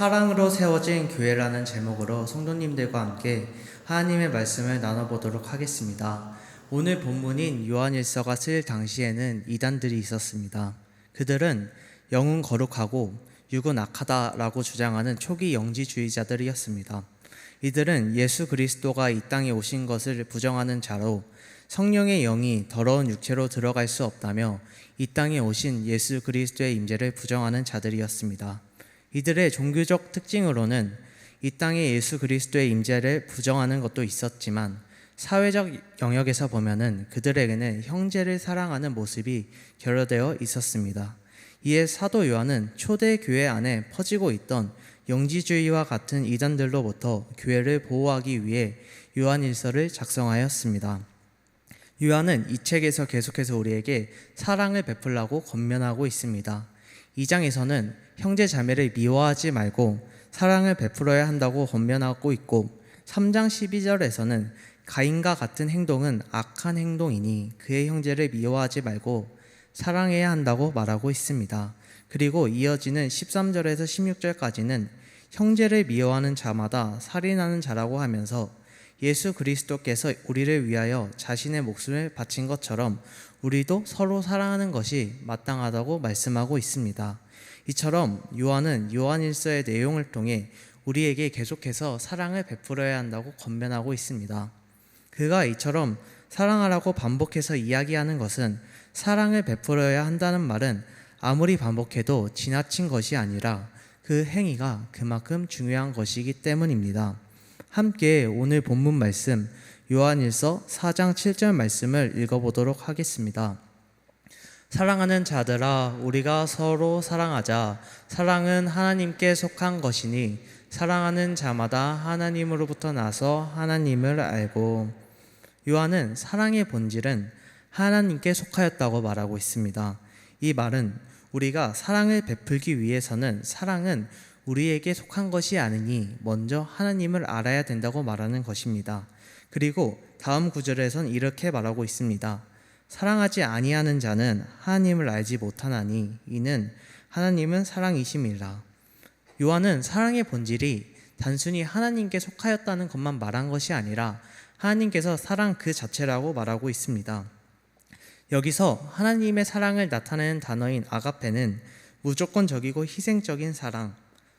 사랑으로 세워진 교회라는 제목으로 성도님들과 함께 하나님의 말씀을 나눠보도록 하겠습니다. 오늘 본문인 요한일서가 쓰일 당시에는 이단들이 있었습니다. 그들은 영은 거룩하고 육은 악하다라고 주장하는 초기 영지주의자들이었습니다. 이들은 예수 그리스도가 이 땅에 오신 것을 부정하는 자로 성령의 영이 더러운 육체로 들어갈 수 없다며 이 땅에 오신 예수 그리스도의 임재를 부정하는 자들이었습니다. 이들의 종교적 특징으로는 이 땅에 예수 그리스도의 임재를 부정하는 것도 있었지만 사회적 영역에서 보면은 그들에게는 형제를 사랑하는 모습이 결여되어 있었습니다. 이에 사도 요한은 초대 교회 안에 퍼지고 있던 영지주의와 같은 이단들로부터 교회를 보호하기 위해 요한일서를 작성하였습니다. 요한은 이 책에서 계속해서 우리에게 사랑을 베풀라고 권면하고 있습니다. 2장에서는 형제 자매를 미워하지 말고 사랑을 베풀어야 한다고 권면하고 있고 3장 12절에서는 가인과 같은 행동은 악한 행동이니 그의 형제를 미워하지 말고 사랑해야 한다고 말하고 있습니다. 그리고 이어지는 13절에서 16절까지는 형제를 미워하는 자마다 살인하는 자라고 하면서 예수 그리스도께서 우리를 위하여 자신의 목숨을 바친 것처럼 우리도 서로 사랑하는 것이 마땅하다고 말씀하고 있습니다. 이처럼 요한은 요한일서의 내용을 통해 우리에게 계속해서 사랑을 베풀어야 한다고 권면하고 있습니다. 그가 이처럼 사랑하라고 반복해서 이야기하는 것은 사랑을 베풀어야 한다는 말은 아무리 반복해도 지나친 것이 아니라 그 행위가 그만큼 중요한 것이기 때문입니다. 함께 오늘 본문 말씀 요한일서 4장 7절 말씀을 읽어보도록 하겠습니다. 사랑하는 자들아 우리가 서로 사랑하자 사랑은 하나님께 속한 것이니 사랑하는 자마다 하나님으로부터 나서 하나님을 알고 요한은 사랑의 본질은 하나님께 속하였다고 말하고 있습니다. 이 말은 우리가 사랑을 베풀기 위해서는 사랑은 우리에게 속한 것이 아니니 먼저 하나님을 알아야 된다고 말하는 것입니다. 그리고 다음 구절에선 이렇게 말하고 있습니다. 사랑하지 아니하는 자는 하나님을 알지 못하나니 이는 하나님은 사랑이심이라. 요한은 사랑의 본질이 단순히 하나님께 속하였다는 것만 말한 것이 아니라 하나님께서 사랑 그 자체라고 말하고 있습니다. 여기서 하나님의 사랑을 나타내는 단어인 아가페는 무조건적이고 희생적인 사랑,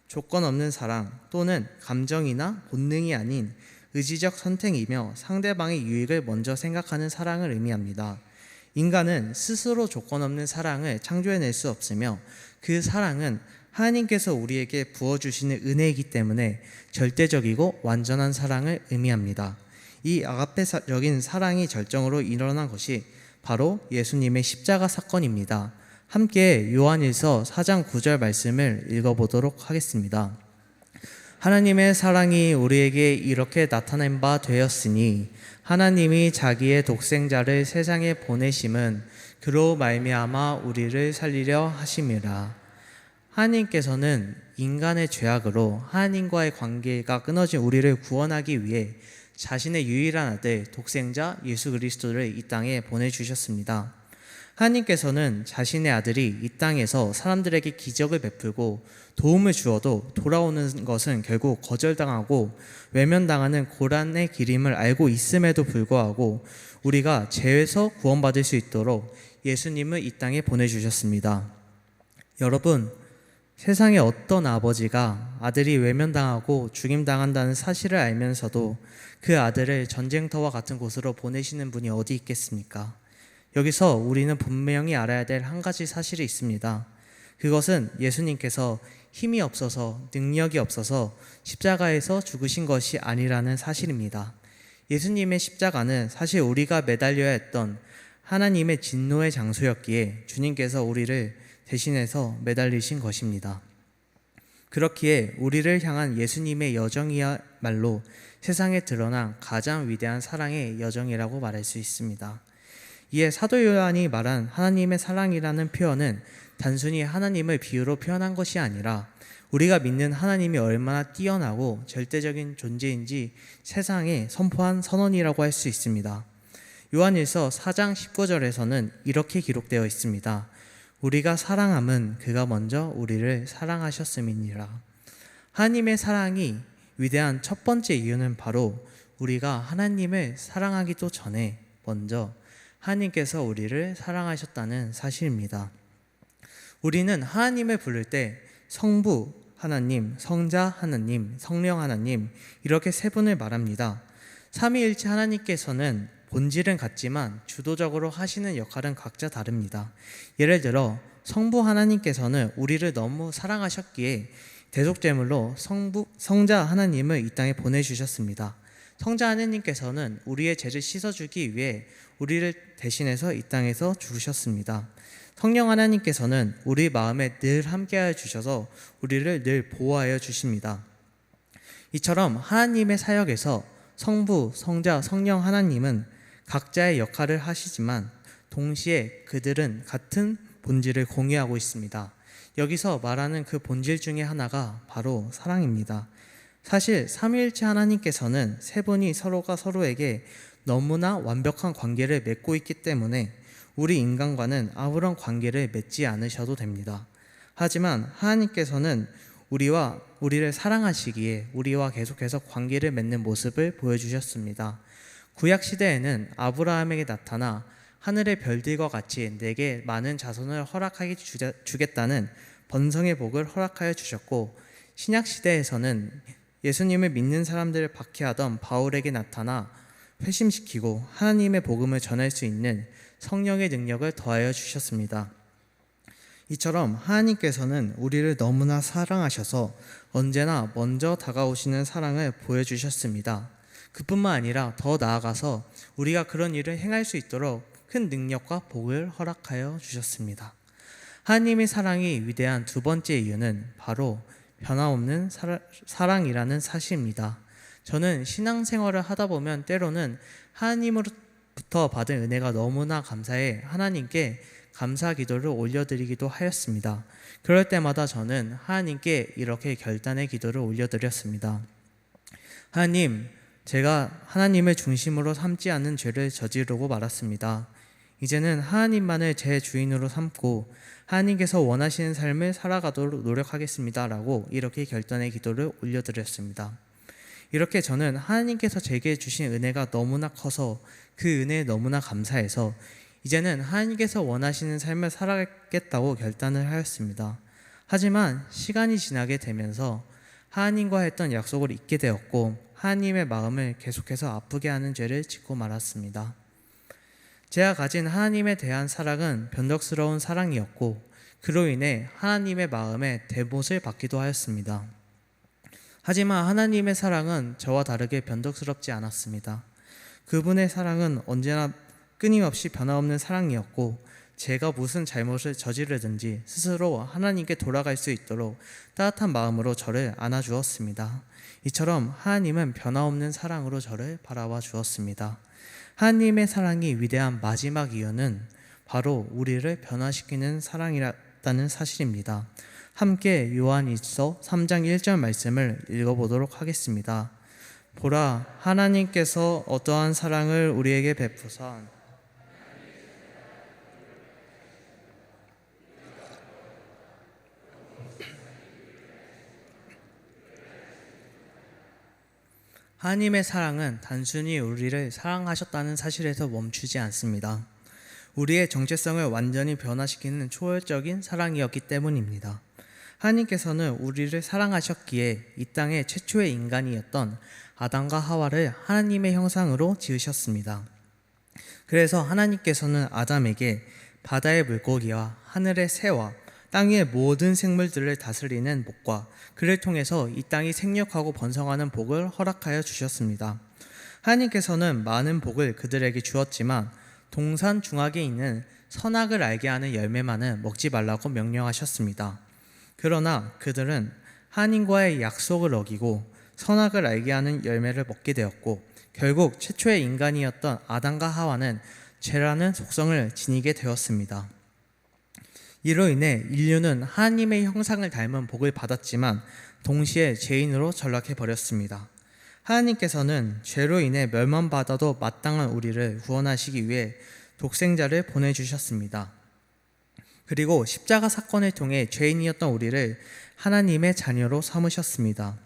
조건 없는 사랑 또는 감정이나 본능이 아닌 의지적 선택이며 상대방의 유익을 먼저 생각하는 사랑을 의미합니다. 인간은 스스로 조건 없는 사랑을 창조해낼 수 없으며 그 사랑은 하나님께서 우리에게 부어주시는 은혜이기 때문에 절대적이고 완전한 사랑을 의미합니다. 이 아가페적인 사랑이 절정으로 일어난 것이 바로 예수님의 십자가 사건입니다. 함께 요한일서 4장 9절 말씀을 읽어보도록 하겠습니다. 하나님의 사랑이 우리에게 이렇게 나타낸 바 되었으니 하나님이 자기의 독생자를 세상에 보내심은 그로 말미암아 우리를 살리려 하심이라. 하나님께서는 인간의 죄악으로 하나님과의 관계가 끊어진 우리를 구원하기 위해 자신의 유일한 아들 독생자 예수 그리스도를 이 땅에 보내주셨습니다. 하나님께서는 자신의 아들이 이 땅에서 사람들에게 기적을 베풀고 도움을 주어도 돌아오는 것은 결국 거절당하고 외면당하는 고란의 길임을 알고 있음에도 불구하고 우리가 죄에서 구원받을 수 있도록 예수님을 이 땅에 보내주셨습니다. 여러분, 세상의 어떤 아버지가 아들이 외면당하고 죽임당한다는 사실을 알면서도 그 아들을 전쟁터와 같은 곳으로 보내시는 분이 어디 있겠습니까? 여기서 우리는 분명히 알아야 될 한 가지 사실이 있습니다. 그것은 예수님께서 힘이 없어서 능력이 없어서 십자가에서 죽으신 것이 아니라는 사실입니다. 예수님의 십자가는 사실 우리가 매달려야 했던 하나님의 진노의 장소였기에 주님께서 우리를 대신해서 매달리신 것입니다. 그렇기에 우리를 향한 예수님의 여정이야말로 세상에 드러난 가장 위대한 사랑의 여정이라고 말할 수 있습니다. 이에 사도 요한이 말한 하나님의 사랑이라는 표현은 단순히 하나님을 비유로 표현한 것이 아니라 우리가 믿는 하나님이 얼마나 뛰어나고 절대적인 존재인지 세상에 선포한 선언이라고 할 수 있습니다. 요한일서 4장 19절에서는 이렇게 기록되어 있습니다. 우리가 사랑함은 그가 먼저 우리를 사랑하셨음이니라. 하나님의 사랑이 위대한 첫 번째 이유는 바로 우리가 하나님을 사랑하기도 전에 먼저 하나님께서 우리를 사랑하셨다는 사실입니다. 우리는 하나님을 부를 때 성부 하나님, 성자 하나님, 성령 하나님 이렇게 세 분을 말합니다. 삼위일체 하나님께서는 본질은 같지만 주도적으로 하시는 역할은 각자 다릅니다. 예를 들어 성부 하나님께서는 우리를 너무 사랑하셨기에 대속제물로 성부 성자 하나님을 이 땅에 보내주셨습니다. 성자 하나님께서는 우리의 죄를 씻어주기 위해 우리를 대신해서 이 땅에서 죽으셨습니다. 성령 하나님께서는 우리 마음에 늘 함께하여 주셔서 우리를 늘 보호하여 주십니다. 이처럼 하나님의 사역에서 성부, 성자, 성령 하나님은 각자의 역할을 하시지만 동시에 그들은 같은 본질을 공유하고 있습니다. 여기서 말하는 그 본질 중에 하나가 바로 사랑입니다. 사실 삼위일체 하나님께서는 세 분이 서로가 서로에게 너무나 완벽한 관계를 맺고 있기 때문에 우리 인간과는 아무런 관계를 맺지 않으셔도 됩니다. 하지만 하나님께서는 우리와 우리를 사랑하시기에 우리와 계속해서 관계를 맺는 모습을 보여주셨습니다. 구약 시대에는 아브라함에게 나타나 하늘의 별들과 같이 내게 많은 자손을 허락하게 주겠다는 번성의 복을 허락하여 주셨고 신약 시대에서는 예수님을 믿는 사람들을 박해하던 바울에게 나타나 회심시키고 하나님의 복음을 전할 수 있는 성령의 능력을 더하여 주셨습니다. 이처럼 하나님께서는 우리를 너무나 사랑하셔서 언제나 먼저 다가오시는 사랑을 보여주셨습니다. 그뿐만 아니라 더 나아가서 우리가 그런 일을 행할 수 있도록 큰 능력과 복을 허락하여 주셨습니다. 하나님의 사랑이 위대한 두 번째 이유는 바로 변함없는 사랑이라는 사실입니다. 저는 신앙생활을 하다 보면 때로는 하나님으로부터 받은 은혜가 너무나 감사해 하나님께 감사 기도를 올려드리기도 하였습니다. 그럴 때마다 저는 하나님께 이렇게 결단의 기도를 올려드렸습니다. 하나님, 제가 하나님을 중심으로 삼지 않는 죄를 저지르고 말았습니다. 이제는 하나님만을 제 주인으로 삼고 하나님께서 원하시는 삶을 살아가도록 노력하겠습니다. 라고 이렇게 결단의 기도를 올려드렸습니다. 이렇게 저는 하나님께서 제게 주신 은혜가 너무나 커서 그 은혜에 너무나 감사해서 이제는 하나님께서 원하시는 삶을 살아가겠다고 결단을 하였습니다. 하지만 시간이 지나게 되면서 하나님과 했던 약속을 잊게 되었고 하나님의 마음을 계속해서 아프게 하는 죄를 짓고 말았습니다. 제가 가진 하나님에 대한 사랑은 변덕스러운 사랑이었고 그로 인해 하나님의 마음에 대못을 받기도 하였습니다. 하지만 하나님의 사랑은 저와 다르게 변덕스럽지 않았습니다. 그분의 사랑은 언제나 끊임없이 변화없는 사랑이었고 제가 무슨 잘못을 저지르든지 스스로 하나님께 돌아갈 수 있도록 따뜻한 마음으로 저를 안아주었습니다. 이처럼 하나님은 변화없는 사랑으로 저를 바라봐 주었습니다. 하나님의 사랑이 위대한 마지막 이유는 바로 우리를 변화시키는 사랑이라는 사실입니다. 함께 요한일서 3장 1절 말씀을 읽어보도록 하겠습니다. 보라 하나님께서 어떠한 사랑을 우리에게 베푸사 하나님의 사랑은 단순히 우리를 사랑하셨다는 사실에서 멈추지 않습니다. 우리의 정체성을 완전히 변화시키는 초월적인 사랑이었기 때문입니다. 하나님께서는 우리를 사랑하셨기에 이 땅의 최초의 인간이었던 아담과 하와를 하나님의 형상으로 지으셨습니다. 그래서 하나님께서는 아담에게 바다의 물고기와 하늘의 새와 땅 위의 모든 생물들을 다스리는 복과 그를 통해서 이 땅이 생육하고 번성하는 복을 허락하여 주셨습니다. 하나님께서는 많은 복을 그들에게 주었지만 동산 중앙에 있는 선악을 알게 하는 열매만은 먹지 말라고 명령하셨습니다. 그러나 그들은 하나님과의 약속을 어기고 선악을 알게 하는 열매를 먹게 되었고 결국 최초의 인간이었던 아담과 하와는 죄라는 속성을 지니게 되었습니다. 이로 인해 인류는 하나님의 형상을 닮은 복을 받았지만 동시에 죄인으로 전락해 버렸습니다. 하나님께서는 죄로 인해 멸망받아도 마땅한 우리를 구원하시기 위해 독생자를 보내주셨습니다. 그리고 십자가 사건을 통해 죄인이었던 우리를 하나님의 자녀로 삼으셨습니다.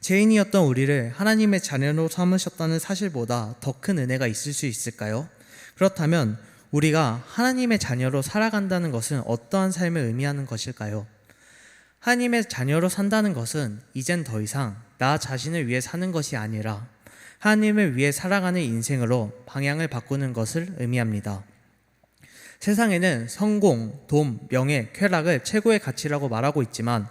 죄인이었던 우리를 하나님의 자녀로 삼으셨다는 사실보다 더 큰 은혜가 있을 수 있을까요? 그렇다면 우리가 하나님의 자녀로 살아간다는 것은 어떠한 삶을 의미하는 것일까요? 하나님의 자녀로 산다는 것은 이젠 더 이상 나 자신을 위해 사는 것이 아니라 하나님을 위해 살아가는 인생으로 방향을 바꾸는 것을 의미합니다. 세상에는 성공, 돈, 명예, 쾌락을 최고의 가치라고 말하고 있지만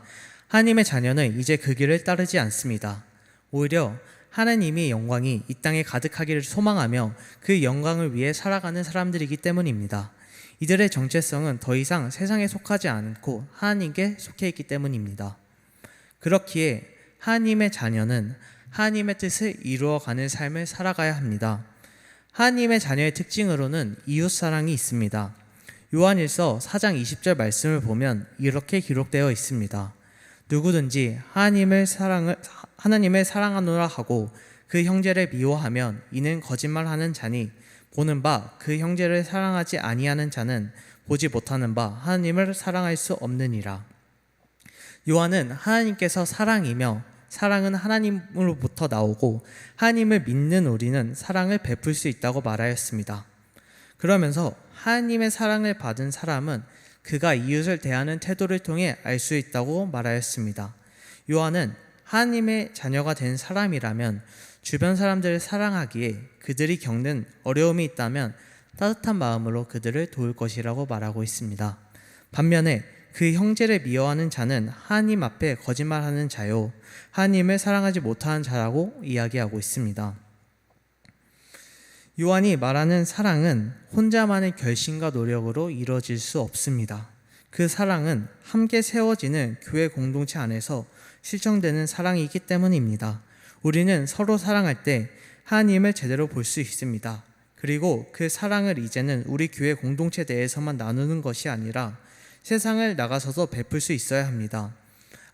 하나님의 자녀는 이제 그 길을 따르지 않습니다. 오히려 하나님의 영광이 이 땅에 가득하기를 소망하며 그 영광을 위해 살아가는 사람들이기 때문입니다. 이들의 정체성은 더 이상 세상에 속하지 않고 하나님께 속해 있기 때문입니다. 그렇기에 하나님의 자녀는 하나님의 뜻을 이루어가는 삶을 살아가야 합니다. 하나님의 자녀의 특징으로는 이웃 사랑이 있습니다. 요한일서 4장 20절 말씀을 보면 이렇게 기록되어 있습니다. 누구든지 하나님을 사랑을 하나님을 사랑하노라 하고 그 형제를 미워하면 이는 거짓말하는 자니 보는 바 그 형제를 사랑하지 아니하는 자는 보지 못하는 바 하나님을 사랑할 수 없느니라. 요한은 하나님께서 사랑이며 사랑은 하나님으로부터 나오고 하나님을 믿는 우리는 사랑을 베풀 수 있다고 말하였습니다. 그러면서 하나님의 사랑을 받은 사람은 그가 이웃을 대하는 태도를 통해 알 수 있다고 말하였습니다. 요한은 하나님의 자녀가 된 사람이라면 주변 사람들을 사랑하기에 그들이 겪는 어려움이 있다면 따뜻한 마음으로 그들을 도울 것이라고 말하고 있습니다. 반면에 그 형제를 미워하는 자는 하나님 앞에 거짓말하는 자요 하나님을 사랑하지 못하는 자라고 이야기하고 있습니다. 요한이 말하는 사랑은 혼자만의 결심과 노력으로 이루어질 수 없습니다. 그 사랑은 함께 세워지는 교회 공동체 안에서 실천되는 사랑이기 때문입니다. 우리는 서로 사랑할 때 하나님을 제대로 볼 수 있습니다. 그리고 그 사랑을 이제는 우리 교회 공동체 내에서만 나누는 것이 아니라 세상을 나가서도 베풀 수 있어야 합니다.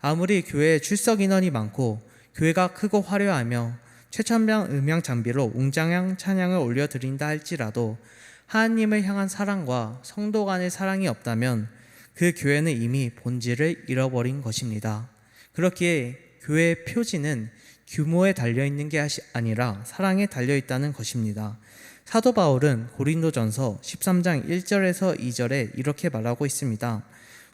아무리 교회에 출석 인원이 많고 교회가 크고 화려하며 최첨단 음향 장비로 웅장한 찬양을 올려드린다 할지라도 하나님을 향한 사랑과 성도 간의 사랑이 없다면 그 교회는 이미 본질을 잃어버린 것입니다. 그렇기에 교회의 표지는 규모에 달려 있는 게 아니라 사랑에 달려 있다는 것입니다. 사도 바울은 고린도전서 13장 1절에서 2절에 이렇게 말하고 있습니다.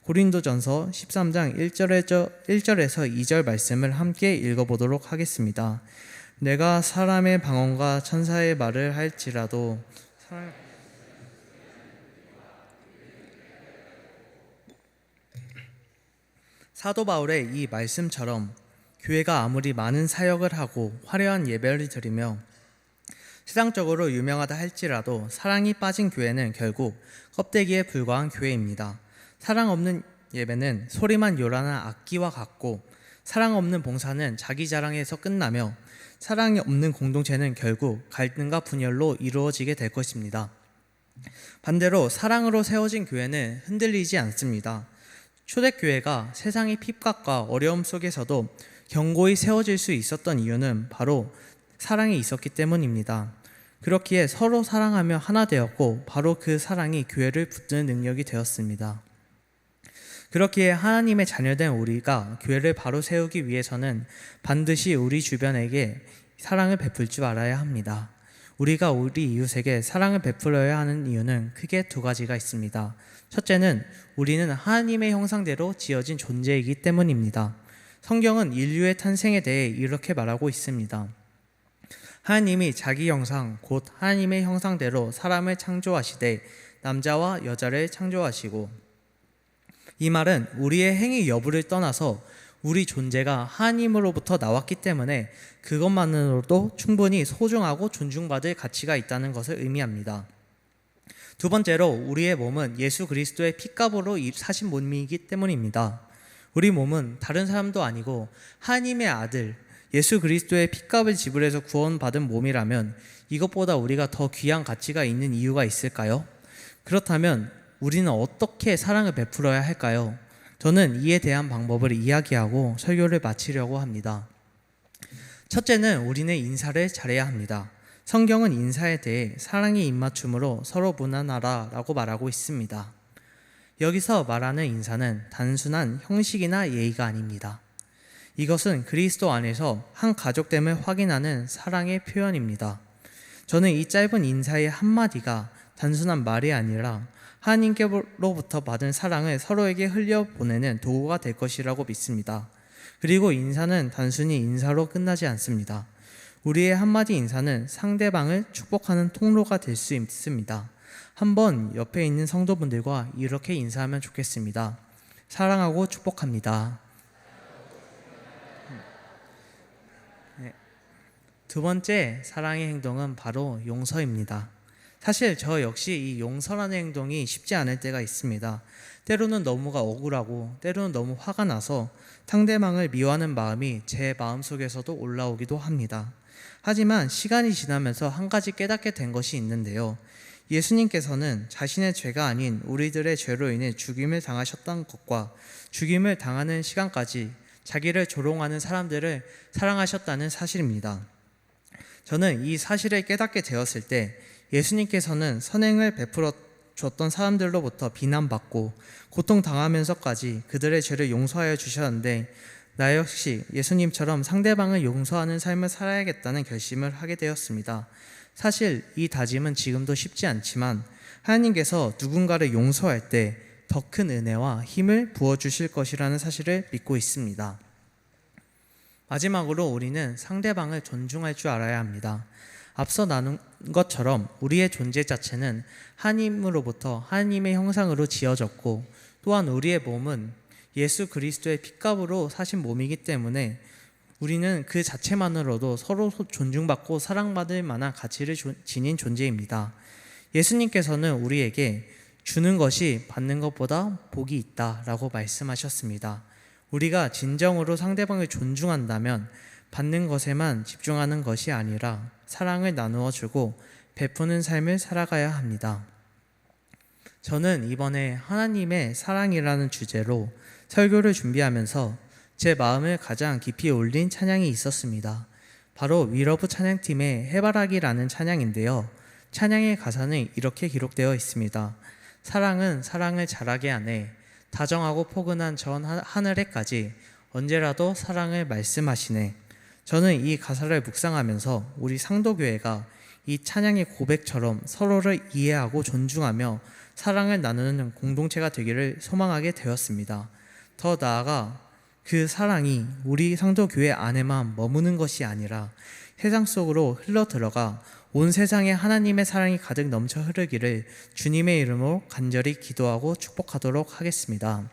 고린도전서 13장 1절에서 2절 말씀을 함께 읽어보도록 하겠습니다. 내가 사람의 방언과 천사의 말을 할지라도. 사도 바울의 이 말씀처럼 교회가 아무리 많은 사역을 하고 화려한 예배를 드리며 세상적으로 유명하다 할지라도 사랑이 빠진 교회는 결국 껍데기에 불과한 교회입니다. 사랑 없는 예배는 소리만 요란한 악기와 같고 사랑 없는 봉사는 자기 자랑에서 끝나며 사랑이 없는 공동체는 결국 갈등과 분열로 이루어지게 될 것입니다. 반대로 사랑으로 세워진 교회는 흔들리지 않습니다. 초대교회가 세상의 핍박과 어려움 속에서도 견고히 세워질 수 있었던 이유는 바로 사랑이 있었기 때문입니다. 그렇기에 서로 사랑하며 하나 되었고 바로 그 사랑이 교회를 붙드는 능력이 되었습니다. 그렇기에 하나님의 자녀된 우리가 교회를 바로 세우기 위해서는 반드시 우리 주변에게 사랑을 베풀 줄 알아야 합니다. 우리가 우리 이웃에게 사랑을 베풀어야 하는 이유는 크게 두 가지가 있습니다. 첫째는 우리는 하나님의 형상대로 지어진 존재이기 때문입니다. 성경은 인류의 탄생에 대해 이렇게 말하고 있습니다. 하나님이 자기 형상 곧 하나님의 형상대로 사람을 창조하시되 남자와 여자를 창조하시고 이 말은 우리의 행위 여부를 떠나서 우리 존재가 하나님으로부터 나왔기 때문에 그것만으로도 충분히 소중하고 존중받을 가치가 있다는 것을 의미합니다. 두 번째로 우리의 몸은 예수 그리스도의 피값으로 사신 몸이기 때문입니다. 우리 몸은 다른 사람도 아니고 하나님의 아들 예수 그리스도의 피값을 지불해서 구원받은 몸이라면 이것보다 우리가 더 귀한 가치가 있는 이유가 있을까요? 그렇다면 우리는 어떻게 사랑을 베풀어야 할까요? 저는 이에 대한 방법을 이야기하고 설교를 마치려고 합니다. 첫째는 우리는 인사를 잘해야 합니다. 성경은 인사에 대해 사랑의 입맞춤으로 서로 무난하라 라고 말하고 있습니다. 여기서 말하는 인사는 단순한 형식이나 예의가 아닙니다. 이것은 그리스도 안에서 한 가족됨을 확인하는 사랑의 표현입니다. 저는 이 짧은 인사의 한마디가 단순한 말이 아니라 하나님께로부터 받은 사랑을 서로에게 흘려보내는 도구가 될 것이라고 믿습니다. 그리고 인사는 단순히 인사로 끝나지 않습니다. 우리의 한마디 인사는 상대방을 축복하는 통로가 될 수 있습니다. 한번 옆에 있는 성도분들과 이렇게 인사하면 좋겠습니다. 사랑하고 축복합니다. 네. 두 번째 사랑의 행동은 바로 용서입니다. 사실 저 역시 이 용서라는 행동이 쉽지 않을 때가 있습니다. 때로는 너무가 억울하고 때로는 너무 화가 나서 상대방을 미워하는 마음이 제 마음속에서도 올라오기도 합니다. 하지만 시간이 지나면서 한 가지 깨닫게 된 것이 있는데요. 예수님께서는 자신의 죄가 아닌 우리들의 죄로 인해 죽임을 당하셨던 것과 죽임을 당하는 시간까지 자기를 조롱하는 사람들을 사랑하셨다는 사실입니다. 저는 이 사실을 깨닫게 되었을 때 예수님께서는 선행을 베풀어 줬던 사람들로부터 비난받고 고통당하면서까지 그들의 죄를 용서하여 주셨는데 나 역시 예수님처럼 상대방을 용서하는 삶을 살아야겠다는 결심을 하게 되었습니다. 사실 이 다짐은 지금도 쉽지 않지만 하나님께서 누군가를 용서할 때 더 큰 은혜와 힘을 부어 주실 것이라는 사실을 믿고 있습니다. 마지막으로 우리는 상대방을 존중할 줄 알아야 합니다. 앞서 나눈 것처럼 우리의 존재 자체는 하나님으로부터 하나님의 형상으로 지어졌고 또한 우리의 몸은 예수 그리스도의 핏값으로 사신 몸이기 때문에 우리는 그 자체만으로도 서로 존중받고 사랑받을 만한 가치를 조- 지닌 존재입니다. 예수님께서는 우리에게 주는 것이 받는 것보다 복이 있다 라고 말씀하셨습니다. 우리가 진정으로 상대방을 존중한다면 받는 것에만 집중하는 것이 아니라 사랑을 나누어 주고 베푸는 삶을 살아가야 합니다. 저는 이번에 하나님의 사랑이라는 주제로 설교를 준비하면서 제 마음을 가장 깊이 올린 찬양이 있었습니다. 바로 위러브 찬양팀의 해바라기라는 찬양인데요. 찬양의 가사는 이렇게 기록되어 있습니다. 사랑은 사랑을 자라게 하네. 다정하고 포근한 전 하- 하늘에까지 언제라도 사랑을 말씀하시네. 저는 이 가사를 묵상하면서 우리 상도교회가 이 찬양의 고백처럼 서로를 이해하고 존중하며 사랑을 나누는 공동체가 되기를 소망하게 되었습니다. 더 나아가 그 사랑이 우리 상도교회 안에만 머무는 것이 아니라 세상 속으로 흘러 들어가 온 세상에 하나님의 사랑이 가득 넘쳐 흐르기를 주님의 이름으로 간절히 기도하고 축복하도록 하겠습니다.